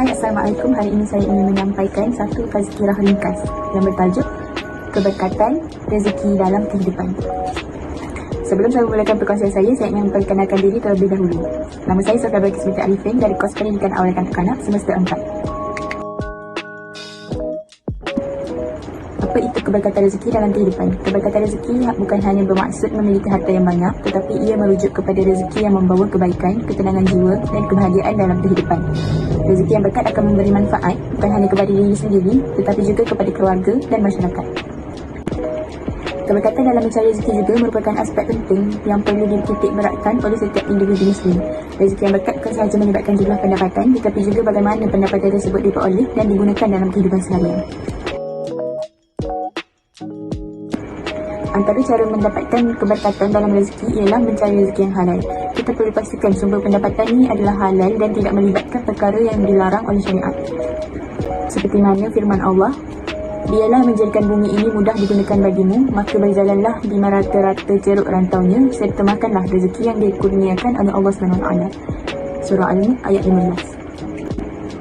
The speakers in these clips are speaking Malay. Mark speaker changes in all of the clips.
Speaker 1: Assalamualaikum. Hari ini saya ingin menyampaikan satu tazkirah ringkas yang bertajuk Keberkatan Rezeki dalam Kehidupan. Sebelum saya memulakan perkongsian saya, saya ingin memperkenalkan diri terlebih dahulu. Nama saya Sofia Balkis Binti Arifin dari Kos Pendidikan Awal Kanak-Kanak Semester 4. Apa itu keberkatan rezeki dalam kehidupan? Keberkatan rezeki bukan hanya bermaksud memiliki harta yang banyak, tetapi ia merujuk kepada rezeki yang membawa kebaikan, ketenangan jiwa dan kebahagiaan dalam kehidupan. Rezeki yang berkat akan memberi manfaat bukan hanya kepada diri sendiri, tetapi juga kepada keluarga dan masyarakat. Keberkatan dalam mencari rezeki juga merupakan aspek penting yang perlu dititik beratkan oleh setiap individu muslim. Rezeki yang berkat bukan sahaja melibatkan jumlah pendapatan, tetapi juga bagaimana pendapatan tersebut diperoleh dan digunakan dalam kehidupan seharian. Antara cara mendapatkan keberkatan dalam rezeki ialah mencari rezeki yang halal. Kita perlu pastikan sumber pendapatan ini adalah halal dan tidak melibatkan perkara yang dilarang oleh syariat. Seperti mana firman Allah, Dialah menjadikan bumi ini mudah digunakan bagimu, maka berjalanlah di merata-rata ceruk rantaunya serta makanlah rezeki yang dikurniakan oleh Allah SWT. Surah Al-Mulk ayat 15.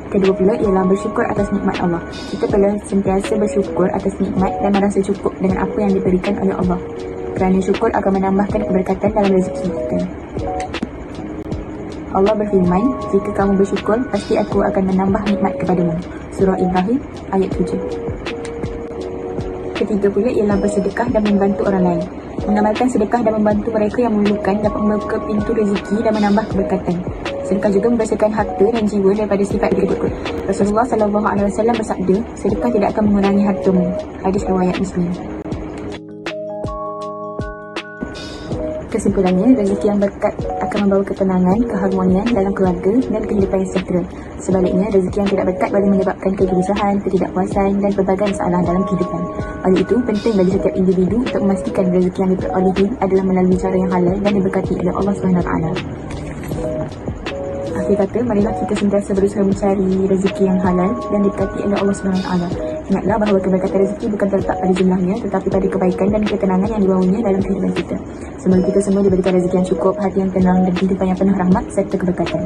Speaker 1: Kedua pula ialah bersyukur atas nikmat Allah. Kita perlu sentiasa bersyukur atas nikmat dan merasa cukup dengan apa yang diberikan oleh Allah. Kerana syukur akan menambahkan keberkatan dalam rezeki kita. Allah berfirman, jika kamu bersyukur, pasti aku akan menambah nikmat kepadamu. Surah Ibrahim ayat 7. Ketiga pula ialah bersedekah dan membantu orang lain. Mengamalkan sedekah dan membantu mereka yang memerlukan dapat membuka pintu rezeki dan menambah keberkatan. Sedekah juga membersihkan harta dan jiwa daripada sifat berikut. Rasulullah sallallahu alaihi wasallam bersabda, sedekah tidak akan mengurangi hartamu. Hadis riwayat Muslim. Kesimpulannya, rezeki yang berkat akan membawa ketenangan, keharmonian dalam keluarga dan kehidupan yang sejahtera. Sebaliknya, rezeki yang tidak berkat boleh menyebabkan kegelisahan, ketidakpuasan dan pelbagai masalah dalam kehidupan. Oleh itu, penting bagi setiap individu untuk memastikan rezeki yang diperolehi adalah melalui cara yang halal dan diberkati oleh Allah SWT. Akhir kata, marilah kita sentiasa berusaha mencari rezeki yang halal dan diberkati oleh Allah SWT. Ingatlah bahawa keberkatan rezeki bukan terletak pada jumlahnya tetapi pada kebaikan dan ketenangan yang dibawanya dalam kehidupan kita. Semoga kita semua diberikan rezeki yang cukup, hati yang tenang dan kehidupan yang penuh rahmat serta keberkatan.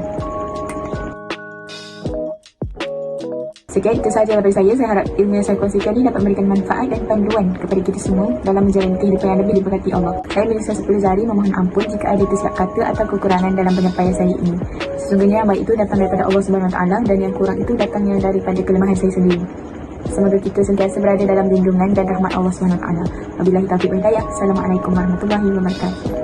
Speaker 1: Sekian itu sahaja daripada saya. Saya harap ilmu yang saya kongsikan ini dapat memberikan manfaat dan panduan kepada kita semua dalam menjalani kehidupan yang lebih diberkati Allah. Saya Melissa Sepuluh Zari memohon ampun jika ada tersilap kata atau kekurangan dalam penyampaian saya ini. Sesungguhnya yang baik itu datang daripada Allah SWT dan yang kurang itu datangnya daripada kelemahan saya sendiri. Semoga kita sentiasa berada dalam lindungan dan rahmat Allah SWT. Wabillahi taufiq wa hidayah. Assalamualaikum warahmatullahi wabarakatuh.